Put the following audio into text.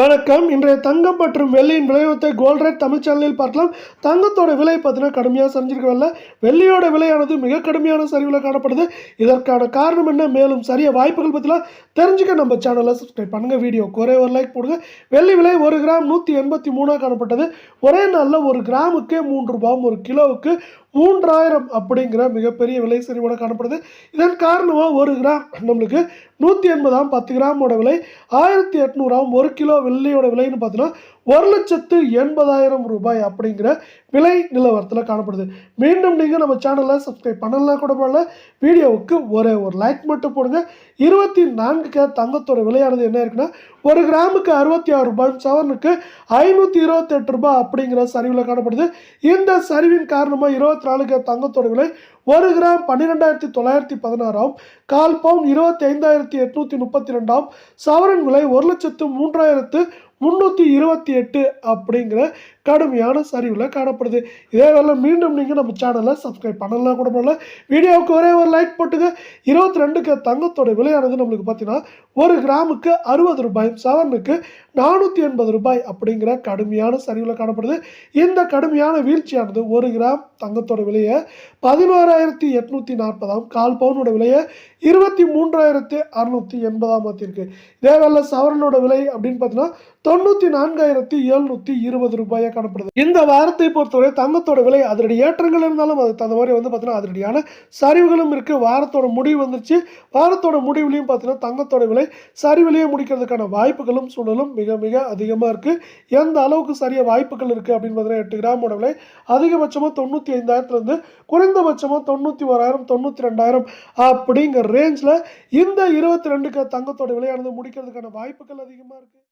வணக்கம். இன்றைய தங்கம் மற்றும் வெள்ளியின் விலையத்தை கோல்ட் ரேட் தமிழ் சேனலில் பார்க்கலாம். தங்கத்தோட விலை பார்த்தீங்கன்னா கடுமையாக சரிஞ்சிருக்கவில்லை. வெள்ளியோட விலையானது மிக கடுமையான சரிவில் காணப்படுது. இதற்கான காரணம் என்ன? மேலும் சரிய வாய்ப்புகள் பற்றிலாம் தெரிஞ்சுக்க நம்ம சேனலை சப்ஸ்கிரைப் பண்ணுங்கள் வீடியோ ஒரே ஒரு லைக் போடுங்க. வெள்ளி விலை ஒரு கிராம் நூற்றி எண்பத்தி மூணாக காணப்பட்டது. ஒரே நாளில் ஒரு கிராமுக்கே மூன்று ரூபாயும் ஒரு கிலோவுக்கு மூன்றாயிரம் அப்படிங்கிற மிகப்பெரிய விலை சரிவோட காணப்படுது. இதன் காரணமாக ஒரு கிராம் நம்மளுக்கு நூற்றி எண்பதாம் பத்து கிராமோட விலை ஆயிரத்தி எட்நூறாம் ஒரு கிலோ வெள்ளியோட விலைன்னு பார்த்தீங்கன்னா ஒரு லட்சத்து எண்பதாயிரம் ரூபாய் அப்படிங்கிற விலை நிலவரத்தில் காணப்படுது. மீண்டும் நீங்கள் நம்ம சேனலில் சப்ஸ்கிரைப் பண்ணலாம் கூட போடல வீடியோவுக்கு ஒரே ஒரு லைக் மட்டும் போடுங்க. இருபத்தி நான்கு கேர் தங்கத்தோட விலையானது என்ன இருக்குன்னா ஒரு கிராமுக்கு அறுபத்தி ஆறு ரூபாய் சவரனுக்கு ஐநூற்றி இருபத்தெட்டு ரூபாய் அப்படிங்கிற சரிவில் காணப்படுது. இந்த சரிவின் காரணமாக இருபத்தி நாலு கேர் தங்கத்தோட விலை ஒரு கிராம் பன்னிரெண்டாயிரத்தி தொள்ளாயிரத்தி பதினாறாம் கால் பவுன் இருபத்தி ஐந்தாயிரத்தி எட்நூற்றி முப்பத்தி ரெண்டாம் சவரன் விலை ஒரு லட்சத்து மூன்றாயிரத்து 50 முந்நூற்றி இருபத்தி எட்டு அப்படிங்கிற கடுமையான சரிவில் காணப்படுது. இதே வேலை மீண்டும் நீங்கள் நம்ம சேனலை சப்ஸ்கிரைப் பண்ணலாம் கூட பண்ணல வீடியோவுக்கு ஒரே ஒரு லைக் போட்டுங்க. இருபத்தி ரெண்டுக்கு தங்கத்தோட விலையானது நம்மளுக்கு பார்த்தீங்கன்னா ஒரு கிராமுக்கு அறுபது ரூபாய் சவரனுக்கு நானூற்றி எண்பது ரூபாய் அப்படிங்கிற கடுமையான சரிவில் காணப்படுது. இந்த கடுமையான வீழ்ச்சியானது ஒரு கிராம் தங்கத்தோட விலையை பதினோராயிரத்தி எட்நூற்றி நாற்பதாம் கால் பவுனோட விலையை இருபத்தி மூன்றாயிரத்தி அறுநூற்றி எண்பதாம் மாற்றிருக்கு இதே வேலை சவரனோட விலை அப்படின்னு பார்த்தீங்கன்னா தொண்ணூற்றி நான்காயிரத்தி எழுநூற்றி இருபது ரூபாயாக காணப்படுது. இந்த வாரத்தை பொறுத்தவரை தங்கத்தோட விலை அதனுடைய ஏற்றங்கள் இருந்தாலும் அதுக்கு தகுந்த மாதிரி வந்து பார்த்தீங்கன்னா அதனுடையான சரிவுகளும் இருக்குது வாரத்தோட முடிவு வந்துருச்சு. வாரத்தோட முடிவுலையும் பார்த்தீங்கன்னா தங்கத்தோட விலை சரிவிலேயே முடிக்கிறதுக்கான வாய்ப்புகளும் சூழலும் மிக மிக அதிகமாக இருக்குது எந்த அளவுக்கு சரியாக வாய்ப்புகள் இருக்குது அப்படின்னு பார்த்தீங்கன்னா எட்டு கிராமோட விலை அதிகபட்சமாக தொண்ணூற்றி ஐந்தாயிரத்துலேருந்து குறைந்தபட்சமாக தொண்ணூற்றி ஓராயிரம் தொண்ணூற்றி ரெண்டாயிரம் அப்படிங்கிற ரேஞ்சில் இந்த இருபத்தி ரெண்டுக்கு தங்கத்தோட விலையானது முடிக்கிறதுக்கான வாய்ப்புகள் அதிகமாக இருக்குது